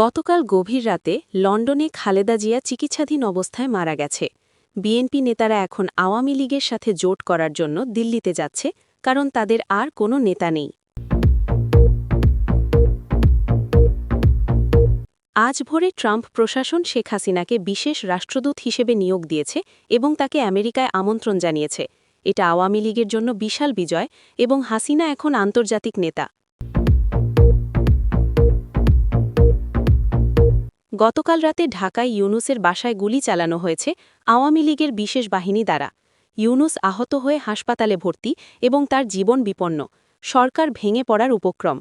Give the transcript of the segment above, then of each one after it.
গতকাল গভীর রাতে লন্ডনে খালেদা জিয়া চিকিৎসাধীন অবস্থায় মারা গেছে। বিএনপি নেতারা এখন আওয়ামী লীগের সাথে জোট করার জন্য দিল্লিতে যাচ্ছে, কারণ তাদের আর কোনো নেতা নেই। আজ ভোরে ট্রাম্প প্রশাসন শেখ হাসিনাকে বিশেষ রাষ্ট্রদূত হিসেবে নিয়োগ দিয়েছে এবং তাকে আমেরিকায় আমন্ত্রণ জানিয়েছে। এটা আওয়ামী লীগের জন্য বিশাল বিজয় এবং হাসিনা এখন আন্তর্জাতিক নেতা। গতকাল রাতে ঢাকায় ইউনুসের বাসায় গুলি চালানো হয়েছে আওয়ামী লীগের বিশেষ বাহিনী দ্বারা। ইউনুস আহত হয়ে হাসপাতালে ভর্তি এবং তার জীবন বিপন্ন। সরকার ভেঙে পড়ার উপক্রম।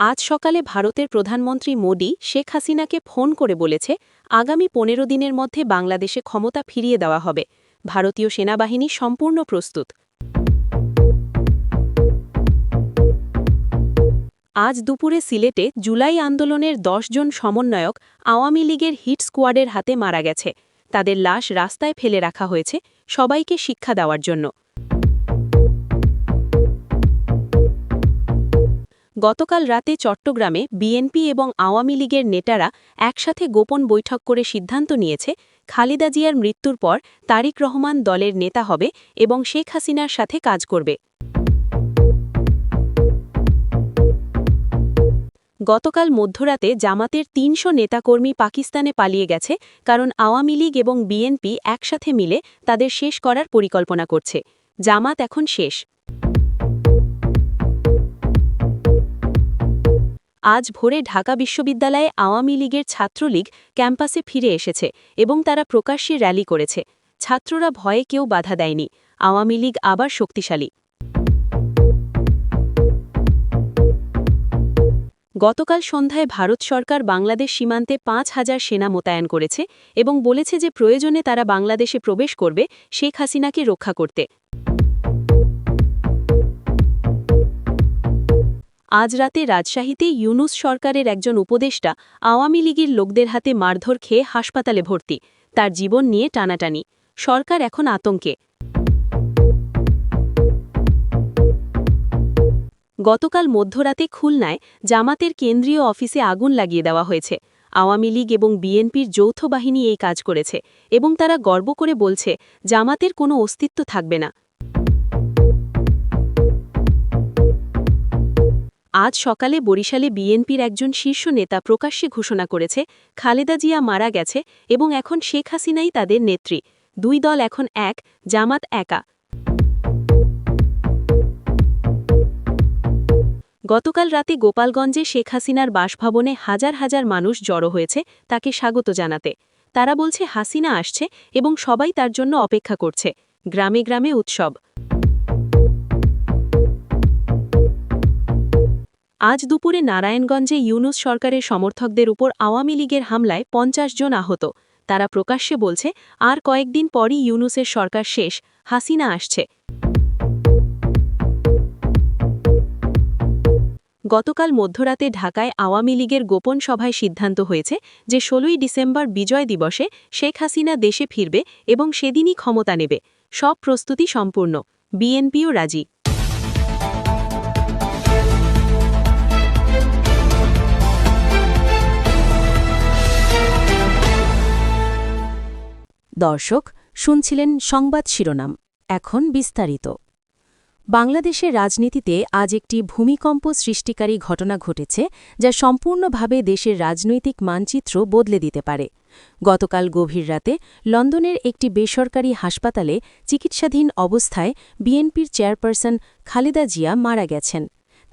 আজ সকালে ভারতের প্রধানমন্ত্রী মোদি শেখ হাসিনাকে ফোন করে বলেছে, আগামী পনেরো দিনের মধ্যে বাংলাদেশে ক্ষমতা ফিরিয়ে দেওয়া হবে। ভারতীয় সেনাবাহিনী সম্পূর্ণ প্রস্তুত। আজ দুপুরে সিলেটে জুলাই আন্দোলনের জন সমন্বয়ক আওয়ামী লীগের হিট স্কোয়াডের হাতে মারা গেছে। তাদের লাশ রাস্তায় ফেলে রাখা হয়েছে সবাইকে শিক্ষা দেওয়ার জন্য। গতকাল রাতে চট্টগ্রামে বিএনপি এবং আওয়ামী লীগের নেতারা একসাথে গোপন বৈঠক করে সিদ্ধান্ত নিয়েছে, খালিদা জিয়ার মৃত্যুর পর তারিক রহমান দলের নেতা হবে এবং শেখ হাসিনার সাথে কাজ করবে। গতকাল মধ্যরাতে জামাতের তিনশো নেতাকর্মী পাকিস্তানে পালিয়ে গেছে, কারণ আওয়ামী লীগ এবং বিএনপি একসাথে মিলে তাদের শেষ করার পরিকল্পনা করছে। জামাত এখন শেষ। আজ ভোরে ঢাকা বিশ্ববিদ্যালয়ে আওয়ামী লীগের ছাত্রলীগ ক্যাম্পাসে ফিরে এসেছে এবং তারা প্রকাশ্যে র্যালি করেছে। ছাত্ররা ভয়ে কেউ বাধা দেয়নি। আওয়ামী লীগ আবার শক্তিশালী। গতকাল সন্ধ্যায় ভারত সরকার বাংলাদেশ সীমান্তে পাঁচ হাজার সেনা মোতায়েন করেছে এবং বলেছে যে প্রয়োজনে তারা বাংলাদেশে প্রবেশ করবে শেখ হাসিনাকে রক্ষা করতে। আজ রাতে রাজশাহীতে ইউনুস সরকারের একজন উপদেষ্টা আওয়ামী লীগের লোকদের হাতে মারধর খেয়ে হাসপাতালে ভর্তি। তার জীবন নিয়ে টানাটানি। সরকার এখন আতঙ্কে। গতকাল মধ্যরাতে খুলনায় জামাতের কেন্দ্রীয় অফিসে আগুন লাগিয়ে দেওয়া হয়েছে। আওয়ামী লীগ এবং বিএনপির যৌথ বাহিনী এই কাজ করেছে এবং তারা গর্ব করে বলছে, জামাতের কোনো অস্তিত্ব থাকবে না। আজ সকালে বরিশালে বিএনপির একজন শীর্ষ নেতা প্রকাশ্যে ঘোষণা করেছে, খালেদা জিয়া মারা গেছে এবং এখন শেখ হাসিনাই তাদের নেত্রী। দুই দল এখন এক, জামাত একা। গতকাল রাতে গোপালগঞ্জে শেখ হাসিনার বাসভবনে হাজার হাজার মানুষ জড়ো হয়েছে তাকে স্বাগত জানাতে। তারা বলছে, হাসিনা আসছে এবং সবাই তার জন্য অপেক্ষা করছে। গ্রামে গ্রামে উৎসব। আজ দুপুরে নারায়ণগঞ্জে ইউনুস সরকারের সমর্থকদের উপর আওয়ামী লীগের হামলায় পঞ্চাশ জন আহত। তারা প্রকাশ্যে বলছে, আর কয়েকদিন পরই ইউনুসের সরকার শেষ, হাসিনা আসছে। গতকাল মধ্যরাতে ঢাকায় আওয়ামী লীগের গোপন সভায় সিদ্ধান্ত হয়েছে যে ষোলোই ডিসেম্বর বিজয় দিবসে শেখ হাসিনা দেশে ফিরবে এবং সেদিনই ক্ষমতা নেবে। সব প্রস্তুতি সম্পূর্ণ। বিএনপিও রাজি। দর্শক, শুনছিলেন সংবাদ শিরোনাম। এখন বিস্তারিত। বাংলাদেশের রাজনীতিতে আজ একটি ভূমিকম্প সৃষ্টিকারী ঘটনা ঘটেছে, যা সম্পূর্ণভাবে দেশের রাজনৈতিক মানচিত্র বদলে দিতে পারে। গতকাল গভীর রাতে লন্ডনের একটি বেসরকারি হাসপাতালে চিকিৎসাধীন অবস্থায় বিএনপির চেয়ারপারসন খালেদা জিয়া মারা গেছেন।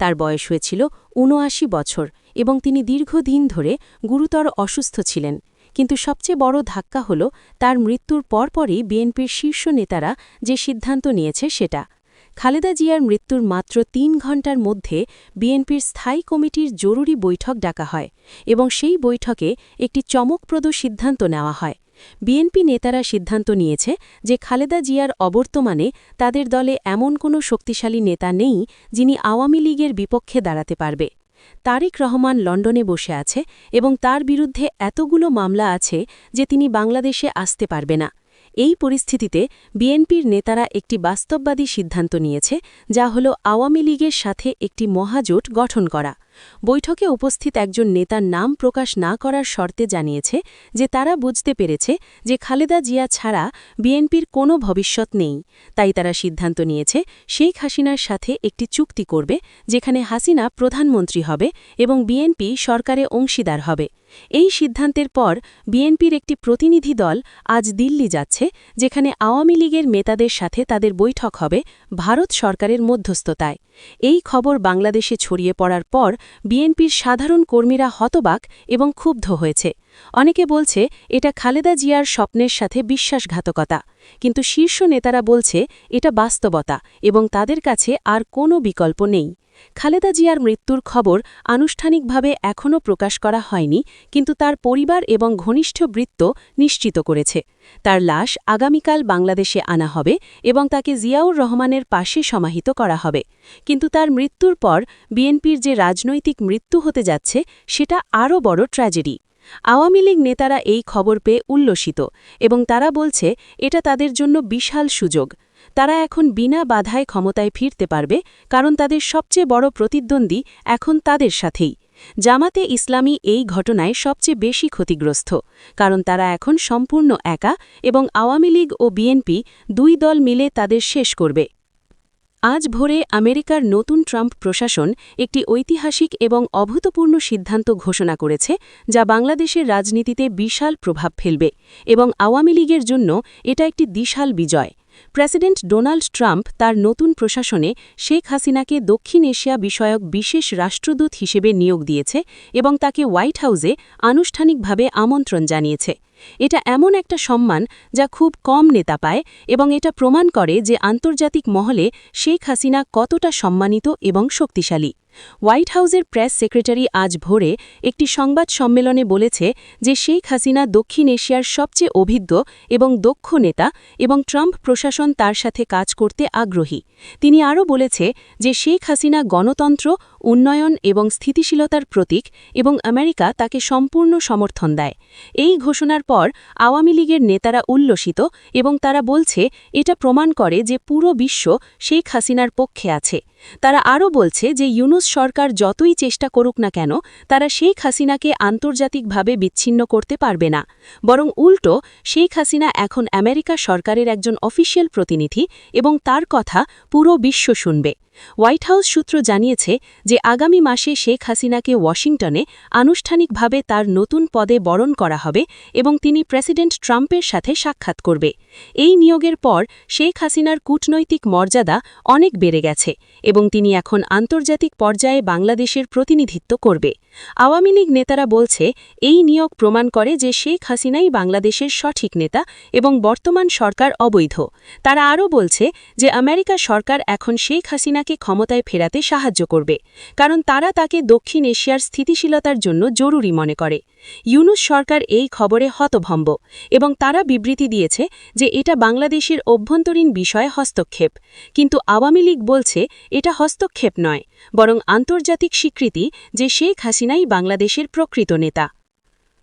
তার বয়স হয়েছিল উনআশি বছর এবং তিনি দীর্ঘদিন ধরে গুরুতর অসুস্থ ছিলেন। কিন্তু সবচেয়ে বড় ধাক্কা হল তার মৃত্যুর পরপরই বিএনপির শীর্ষ নেতারা যে সিদ্ধান্ত নিয়েছে সেটা। খালেদা জিয়ার মৃত্যুর মাত্র তিন ঘণ্টার মধ্যে বিএনপির স্থায়ী কমিটির জরুরি বৈঠক ডাকা হয় এবং সেই বৈঠকে একটি চমকপ্রদ সিদ্ধান্ত নেওয়া হয়। বিএনপি নেতারা সিদ্ধান্ত নিয়েছে যে খালেদা জিয়ার অবর্তমানে তাদের দলে এমন কোনো শক্তিশালী নেতা নেই যিনি আওয়ামী লীগের বিপক্ষে দাঁড়াতে পারবে। তারিক রহমান লন্ডনে বসে আছে এবং তার বিরুদ্ধে এতগুলো মামলা আছে যে তিনি বাংলাদেশে আসতে পারবে না। এই পরিস্থিতিতে বিএনপির নেতারা একটি বাস্তববাদী সিদ্ধান্ত নিয়েছে, যা হল আওয়ামী লীগের সাথে একটি মহাজোট গঠন করা। বৈঠকে উপস্থিত একজন নেতার নাম প্রকাশ না করার শর্তে জানিয়েছে যে তারা বুঝতে পেরেছে যে খালেদা জিয়া ছাড়া বিএনপির কোনো ভবিষ্যৎ নেই। তাই তারা সিদ্ধান্ত নিয়েছে শেখ হাসিনার সাথে একটি চুক্তি করবে যেখানে হাসিনা প্রধানমন্ত্রী হবে এবং বিএনপি সরকারে অংশীদার হবে। এই সিদ্ধান্তের পর বিএনপির একটি প্রতিনিধি দল আজ দিল্লি যাচ্ছে, যেখানে আওয়ামী লীগের নেতাদের সাথে তাদের বৈঠক হবে ভারত সরকারের মধ্যস্থতায়। এই খবর বাংলাদেশে ছড়িয়ে পড়ার পর বিএনপির সাধারণ কর্মীরা হতবাক এবং ক্ষুব্ধ হয়েছে। অনেকে বলছে, এটা খালেদা জিয়ার স্বপ্নের সাথে বিশ্বাসঘাতকতা। কিন্তু শীর্ষ নেতারা বলছে, এটা বাস্তবতা এবং তাদের কাছে আর কোনো বিকল্প নেই। খালেদা জিয়ার মৃত্যুর খবর আনুষ্ঠানিকভাবে এখনও প্রকাশ করা হয়নি, কিন্তু তার পরিবার এবং ঘনিষ্ঠ বৃত্ত নিশ্চিত করেছে। তার লাশ আগামীকাল বাংলাদেশে আনা হবে এবং তাকে জিয়াউর রহমানের পাশে সমাহিত করা হবে। কিন্তু তার মৃত্যুর পর বিএনপির যে রাজনৈতিক মৃত্যু হতে যাচ্ছে, সেটা আরও বড় ট্র্যাজেডি। আওয়ামী লীগ নেতারা এই খবর পেয়ে উল্লসিত এবং তারা বলছে, এটা তাদের জন্য বিশাল সুযোগ। তারা এখন বিনা বাধায় ক্ষমতায় ফিরতে পারবে, কারণ তাদের সবচেয়ে বড় প্রতিদ্বন্দ্বী এখন তাদের সাথেই। জামাতে ইসলামী এই ঘটনায় সবচেয়ে বেশি ক্ষতিগ্রস্ত, কারণ তারা এখন সম্পূর্ণ একা এবং আওয়ামী লীগ ও বিএনপি দুই দল মিলে তাদের শেষ করবে। আজ ভোরে আমেরিকার নতুন ট্রাম্প প্রশাসন একটি ঐতিহাসিক এবং অভূতপূর্ণ সিদ্ধান্ত ঘোষণা করেছে, যা বাংলাদেশের রাজনীতিতে বিশাল প্রভাব ফেলবে এবং আওয়ামী লীগের জন্য এটা একটি বিশাল বিজয়। প্রেসিডেন্ট ডোনাল্ড ট্রাম্প তার নতুন প্রশাসনে শেখ হাসিনাকে দক্ষিণ এশিয়া বিষয়ক বিশেষ রাষ্ট্রদূত হিসেবে নিয়োগ দিয়েছে এবং তাকে হোয়াইট হাউসে আনুষ্ঠানিকভাবে আমন্ত্রণ জানিয়েছে। এটা এমন একটা সম্মান যা খুব কম নেতা পায় এবং এটা প্রমাণ করে যে আন্তর্জাতিক মহলে শেখ হাসিনা কতটা সম্মানিত এবং শক্তিশালী। হোয়াইট হাউসের প্রেস সেক্রেটারি আজ ভোরে একটি সংবাদ সম্মেলনে বলেছে যে শেখ হাসিনা দক্ষিণ এশিয়ার সবচেয়ে অভিজ্ঞ এবং দক্ষ নেতা এবং ট্রাম্প প্রশাসন তার সাথে কাজ করতে আগ্রহী। তিনি আরও বলেছে যে শেখ হাসিনা গণতন্ত্র, উন্নয়ন এবং স্থিতিশীলতার প্রতীক এবং আমেরিকা তাকে সম্পূর্ণ সমর্থন দেয়। এই ঘোষণার পর আওয়ামী লীগের নেতারা উল্লসিত এবং তারা বলছে, এটা প্রমাণ করে যে পুরো বিশ্ব শেখ হাসিনার পক্ষে আছে। তারা আরও বলছে যে ইউনুস সরকার যতই চেষ্টা করুক না কেন, তারা শেখ হাসিনাকে আন্তর্জাতিকভাবে বিচ্ছিন্ন করতে পারবে না। বরং উল্টো, শেখ হাসিনা এখন আমেরিকা সরকারের একজন অফিসিয়াল প্রতিনিধি এবং তার কথা পুরো বিশ্ব শুনবে। হোয়াইট হাউস সূত্র জানিয়েছে যে আগামী মাসে শেখ হাসিনাকে ওয়াশিংটনে আনুষ্ঠানিকভাবে তার নতুন পদে বরণ করা হবে এবং তিনি প্রেসিডেন্ট ট্রাম্পের সাথে সাক্ষাৎ করবে। এই নিয়োগের পর শেখ হাসিনার কূটনৈতিক মর্যাদা অনেক বেড়ে গেছে এবং তিনি এখন আন্তর্জাতিক পর্যায়ে বাংলাদেশের প্রতিনিধিত্ব করবে। আওয়ামী লীগ নেতারা বলছে, এই নিয়োগ প্রমাণ করে যে শেখ হাসিনাই বাংলাদেশের সঠিক নেতা এবং বর্তমান সরকার অবৈধ। তারা আরও বলছে যে আমেরিকা সরকার এখন শেখ হাসিনাকে ক্ষমতায় ফেরাতে সাহায্য করবে, কারণ তারা তাকে দক্ষিণ এশিয়ার স্থিতিশীলতার জন্য জরুরি মনে করে। ইউনুস সরকার এই খবরে হতভম্ব এবং তারা বিবৃতি দিয়েছে যে এটা বাংলাদেশের অভ্যন্তরীণ বিষয়ে হস্তক্ষেপ। কিন্তু আওয়ামী লীগ বলছে, এটা হস্তক্ষেপ নয়, বরং আন্তর্জাতিক স্বীকৃতি যে শেখ হাসিনাই বাংলাদেশের প্রকৃত নেতা।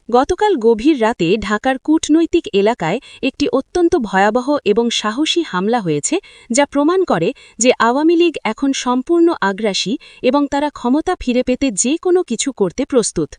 গতকাল গভীর রাতে ঢাকার কূটনৈতিক এলাকায় একটি অত্যন্ত ভয়াবহ এবং সাহসী হামলা হয়েছে, যা প্রমাণ করে যে আওয়ামী লীগ এখন সম্পূর্ণ আগ্রাসী এবং তারা ক্ষমতা ফিরে পেতে যে কোনো কিছু করতে প্রস্তুত।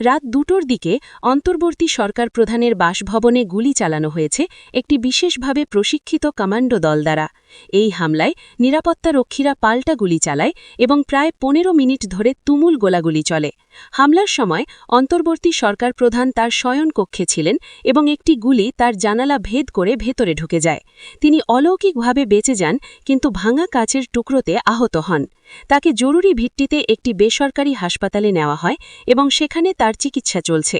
রাত দুটোর দিকে অন্তর্বর্তী সরকার প্রধানের বাসভবনে গুলি চালানো হয়েছে একটি বিশেষভাবে প্রশিক্ষিত কমান্ডো দল দ্বারা। এই হামলায় নিরাপত্তারক্ষীরা পাল্টা গুলি চালায় এবং প্রায় পনেরো মিনিট ধরে তুমুল গোলাগুলি চলে। হামলার সময় অন্তর্বর্তী সরকার প্রধান তার শয়ন কক্ষে ছিলেন এবং একটি গুলি তার জানালা ভেদ করে ভেতরে ঢুকে যায়। তিনি অলৌকিকভাবে বেঁচে যান কিন্তু ভাঙা কাচের টুকরোতে আহত হন। তাকে জরুরি ভিত্তিতে একটি বেসরকারি হাসপাতালে নেওয়া হয় এবং সেখানে তার চিকিৎসা চলছে।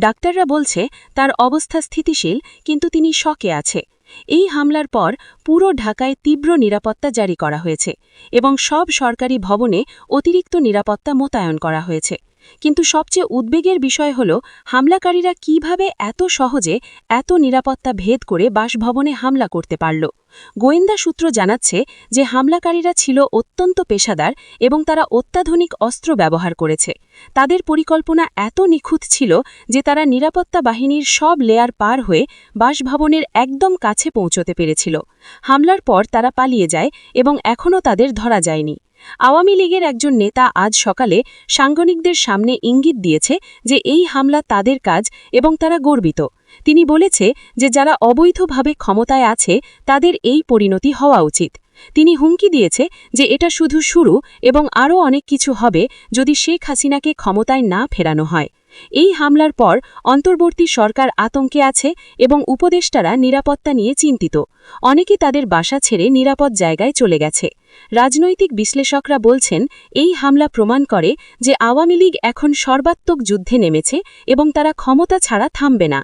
ডাক্তাররা বলছে, তার অবস্থা স্থিতিশীল, কিন্তু তিনি শকে আছে। এই হামলার পর পুরো ঢাকায় তীব্র নিরাপত্তা জারি করা হয়েছে এবং সব সরকারি ভবনে অতিরিক্ত নিরাপত্তা মোতায়েন করা হয়েছে। কিন্তু সবচেয়ে উদ্বেগের বিষয় হল, হামলাকারীরা কীভাবে এত সহজে এত নিরাপত্তা ভেদ করে বাসভবনে হামলা করতে পারল? গোয়েন্দা সূত্র জানাচ্ছে যে হামলাকারীরা ছিল অত্যন্ত পেশাদার এবং তারা অত্যাধুনিক অস্ত্র ব্যবহার করেছে। তাদের পরিকল্পনা এত নিখুঁত ছিল যে তারা নিরাপত্তা বাহিনীর সব লেয়ার পার হয়ে বাসভবনের একদম কাছে পৌঁছতে পেরেছিল। হামলার পর তারা পালিয়ে যায় এবং এখনও তাদের ধরা যায়নি। আওয়ামী লীগের একজন নেতা আজ সকালে সাংগঠনিকদের সামনে ইঙ্গিত দিয়েছে যে এই হামলা তাদের কাজ এবং তারা গর্বিত। তিনি বলেছে যে যারা অবৈধভাবে ক্ষমতায় আছে, তাদের এই পরিণতি হওয়া উচিত। তিনি হুমকি দিয়েছে যে এটা শুধু শুরু এবং আরও অনেক কিছু হবে যদি শেখ হাসিনাকে ক্ষমতায় না ফেরানো হয়। এই হামলার পর অন্তর্বর্তী সরকার আতঙ্কে আছে এবং উপদেষ্টারা নিরাপত্তা নিয়ে চিন্তিত। অনেকে তাদের বাসা ছেড়ে নিরাপদ জায়গায় চলে গেছে। রাজনৈতিক বিশ্লেষকরা বলছেন, এই হামলা প্রমাণ করে যে আওয়ামী লীগ এখন সর্বাত্মক যুদ্ধে নেমেছে এবং তারা ক্ষমতা ছাড়া থামবে না।